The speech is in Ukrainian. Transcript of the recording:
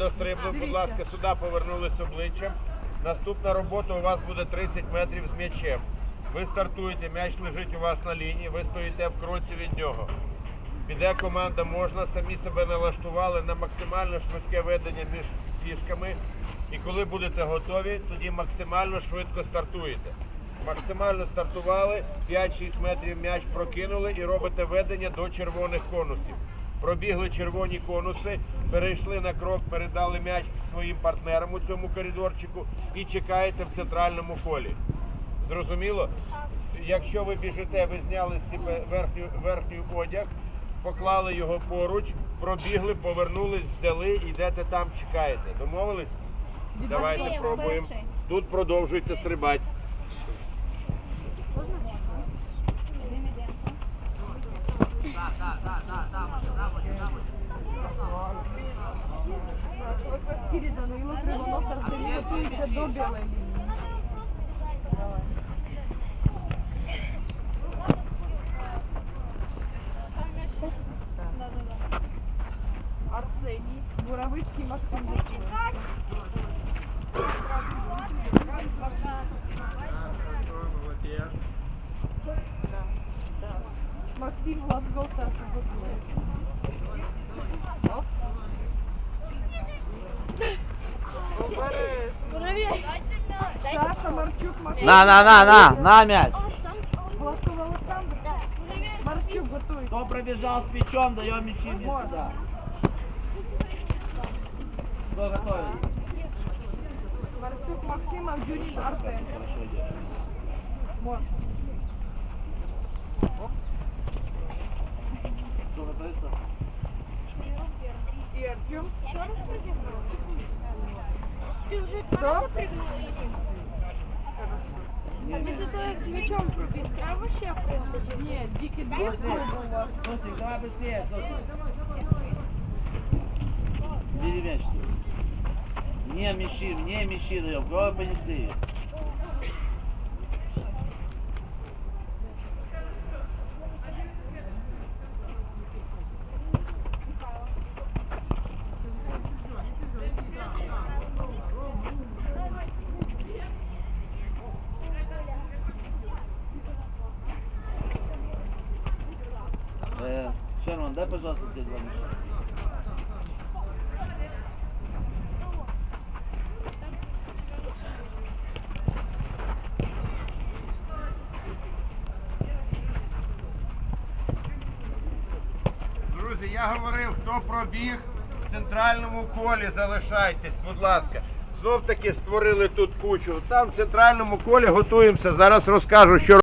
дострибли, будь ласка, сюди повернулись обличчям. Наступна робота у вас буде 30 метрів з м'ячем. Ви стартуєте, м'яч лежить у вас на лінії, ви стоїте в кроці від нього. Піде команда можна, самі себе налаштували на максимально швидке ведення між фішками. І коли будете готові, тоді максимально швидко стартуєте. Максимально стартували, 5-6 метрів м'яч прокинули і робите ведення до червоних конусів. Пробігли червоні конуси, перейшли на крок, передали м'яч своїм партнерам у цьому коридорчику і чекаєте в центральному колі. Зрозуміло? Якщо ви біжите, ви зняли з себе верхню, верхній одяг, поклали його поруч, пробігли, повернулись, взяли, йдете там, чекаєте. Домовились? Давайте пробуємо. Тут продовжуйте стрибати. Передано, його треба носити, він готується до білої лінії. Арсеній, Буравицький Максим. Максим Глазгов, Саша готує. На, на, на, на, на мяч. Марчук готує. Кто пробежал с мячом, даем мячи мне сюда. Кто готовит? Марчук Максим, а Дюнин Артем. Кто готовится? И Артем. Ти вже Що? А після того, як з м'ячом пробіг, треба ще прийти? Ні, дикий двор у вас. Сосик, давай быстрее, Сосик. Бери мяч. Мне мячи, мне мячи даем. Кого понесли? Э, Шерман, дай, пожалуйста, тебе два мяча. Друзі, я говорив, хто пробіг в центральному колі, залишайтесь, будь ласка. Знов таки створили тут кучу. Там в центральному колі готуємося. Зараз розкажу, що